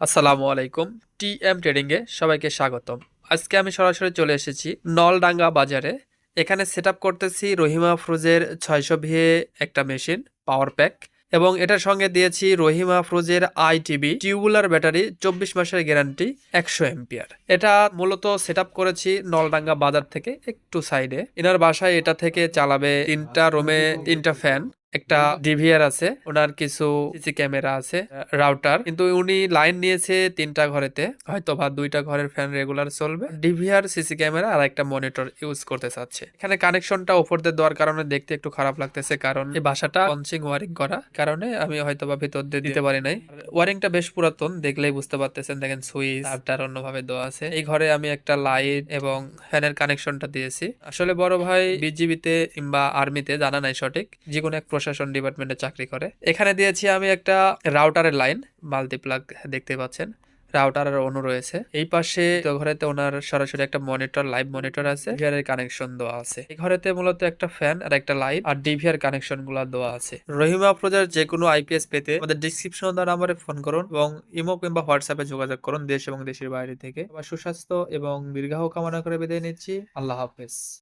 আসসালামু আলাইকুম। T M ট্রেডিংয়ে সবাইকে স্বাগতম। আজকে আমি সরাসরি চলে এসেছি নলডাঙ্গা বাজারে। এখানে সেট করতেছি রহিমা ফ্রুজের ছয়শো ভিএ একটা মেশিন, পাওয়ার প্যাক। এবং এটার সঙ্গে দিয়েছি রহিমা ফ্রুজের I T B tubular battery, চব্বিশ মাসের গ্যারান্টি, একশো এম্পিয়ার এটা মূলত সেট করেছি নলডাঙ্গা বাজার থেকে একটু সাইডে। এনার বাসায় এটা থেকে চালাবে তিনটা রুমে তিনটা ফ্যান। একটা ডিভিআর আছে ওনার কিছু সিসি ক্যামেরা আছে রাউটার কিন্তু উনি লাইন নিয়েছে তিনটা ঘরেতে হয়তো বা দুইটা ঘরের ফ্যান রেগুলার চলবে। D V R C C camera আর একটা মনিটর ইউজ করতে চাচ্ছে। এখানে কানেকশনটা উপর দিয়ে দেওয়ার কারণে দেখতে একটু খারাপ লাগতেছে কারণ এই বাসাটা পঞ্চিং ওয়ারিং করা কারণে আমি হয়তো বা ভিতর দিয়ে দিতে পারি নাই। ওয়ারিংটা বেশ পুরাতন দেখলেই বুঝতে পারতেছেন দেখেন সুইচ তারটার অন্যভাবে দেওয়া আছে। এই ঘরে আমি একটা লাইট এবং ফ্যানের কানেকশনটা দিয়েছি। আসলে বড় ভাই বিজিবিতে কিংবা আর্মিতে জানা নাই সঠিক যে কোনো এক প্রশাসন ডিপার্টমেন্টে চাকরি করে। এখানে দিয়েছি আমি একটা রাউটারের লাইন মাল্টিপ্লাগ দেখতে পাচ্ছেন। রাউটারের অনু রয়েছে। এই পাশে ঘরেতে ওনার সরাসরি একটা মনিটর লাইভ মনিটর আছে ডিভিআর এর কানেকশন দেওয়া আছে। এই ঘরেতে মূলত একটা ফ্যান আর একটা লাইট আর ডিভিআর কানেকশনগুলো দেওয়া আছে। রহিমা প্রজার যে কোনো আইপিএস পেতে আমাদের ডিসক্রিপশন দেওয়া নাম্বারে ফোন করুন এবং ইমো কিংবা হোয়াটসঅ্যাপে যোগাযোগ করুন দেশ এবং দেশের বাইরে থেকে। আবার সুস্বাস্থ্য এবং দীর্ঘায়ু কামনা করে বিদায় নিচ্ছি। আল্লাহ হাফেজ।